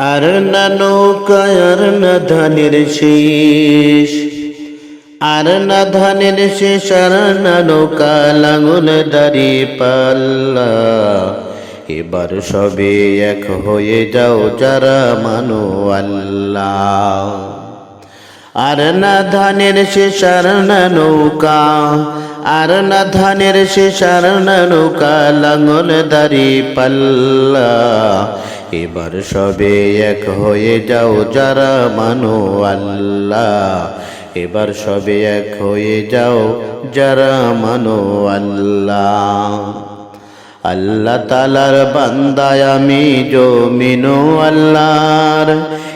আর না নৌকায় আর না ধানের শেষ। আর না ধানের শেষ, আর না নৌকা, লাঙল দাড়ি পাল্লা। এবার সবে এক হয়ে যাও যারা মানো আল্লাহ। আর না ধানের শেষ, আর না নৌকা, আর না ধানের শেষ, আর না নৌকা, লাঙল দাড়ি পাল্লা। এবার সবে এক হয়ে যাও যারা মানো আল্লাহ। এবার সবে এক হয়ে যাও যারা মানো আল্লাহ। আল্লাহ তালার বান্দায় আমি জমিনো আল্লাহর।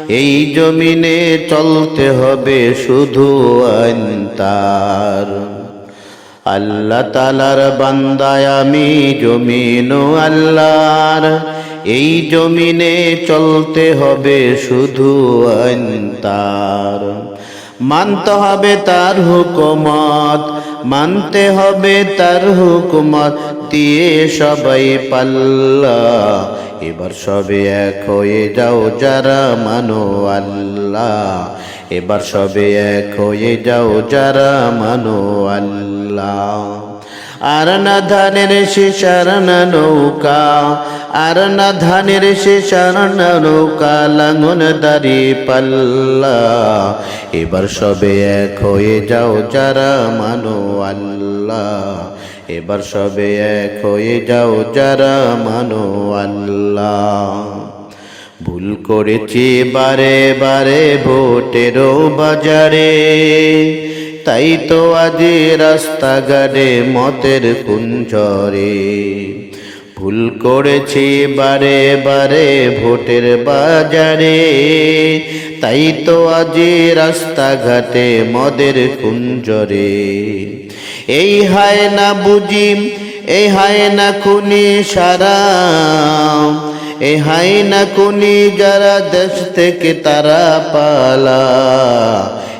এই জমিনে চলতে হবে শুধু আইনতার আল্লাহ তালার বান্দায় আমি জমিনো আল্লাহর। এই জমিনে চলতে হবে শুধু আইনতার। মানতে হবে তার হুকুমত, মানতে হবে তার হুকুমত, দিয়ে সবাই পাল্লা এবার সবে এক হয়ে যাও যারা মানো আল্লাহ। এবার সবে এক হয়ে যাও যারা মানো আল্লাহ। আর না ধানের শেষ না নৌকা। আর না ধানের শেষ না নৌকা লাঙন দাড়ি পাল্লা। এবার সবে এক হয়ে যাও যারা মানো আল্লাহ। এবার সবে এক হয়ে যাও যারা মানো আল্লাহ। ভুল করেছি বারে বারে ভোটেরও বাজারে। তাই তো আজ রাস্তাঘাটে মতের কুঞ্জরে। ভুল করেছি বারে বারে ভোটের বাজারে। তাই তো আজ রাস্তাঘাটে মদের কুঞ্জরে এই হায় না বুঝি এই হায় না খুনি সারা এই হাই না কুনি যারা দেশ থেকে তারা পালা।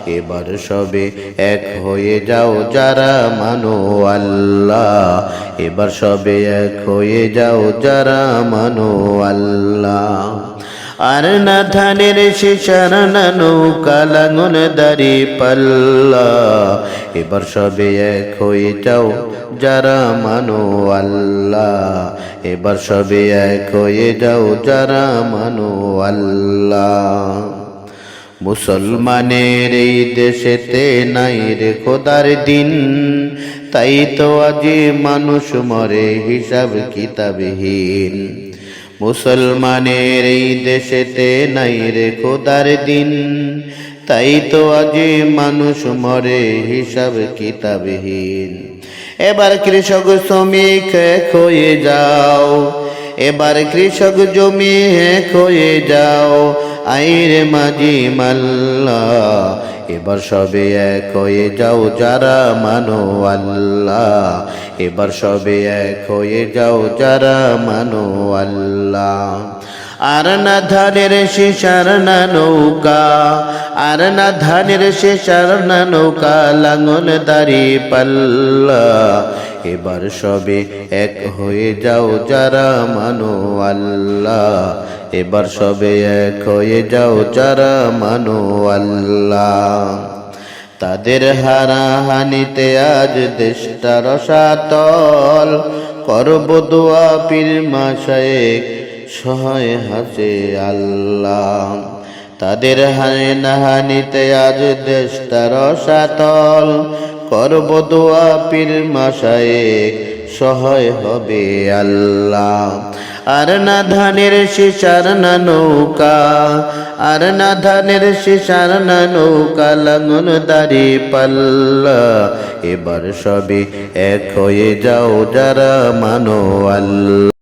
এবার সবে এক হয়ে যাও যারা মানো আল্লাহ। এবার সবে এক হয়ে যাও যারা মানো আল্লাহ। আর না ধানের শেষার না নৌকা লাঙন দাড়ি পাল্লা। এবার সবে এক হয়ে যাও যারা মানো আল্লাহ। এবার সবে এক হয়ে যাও যারা মানো আল্লাহ। মুসলমানের এই দেশেতে নাই রে খোদার দিন। তাই তো আজি মানুষ মরে হিসাব কিতাবহীন। মুসলমানের এই দেশেতে নাই রে খোদার দিন। তাই তো আজ মানুষ মরে হিসাব কিতাবহীন। এবার কৃষক শ্রমিক হয়ে যাও, এবার কৃষক জমি হয়ে যাও আইরে মাঝি মাল্লা এবার সবে এক হয়ে যাও যারা মানো আল্লাহ। এবার সবে এক হয়ে যাও যারা মানো আল্লাহ। আর না ধানের শেষার না নৌকা, আর না ধানের শেষার না নৌকা, লাঙল দাড়ি পাল্লা। এবার সবে এক হয়ে যাও যারা মানো আল্লাহ। এবার সবে এক হয়ে যাও যারা মানো আল্লাহ। তাদের হারাহানিতে আজ দেশটা রসাতল। করব দোয়া পীর মাসায়েক সহায় হাসে আল্লাহ। তাদের হানাহানিতে আজ দেশটা রসাতল। করব দোয়া পীর সহায় হবে আল্লাহ। আর না ধানের শেষার না নৌকা, আর না ধানের শেষার না নৌকা লাঙন দাড়ি পাল্লা। এবার সবে এক হয়ে যাও যারা মানো আল্লাহ।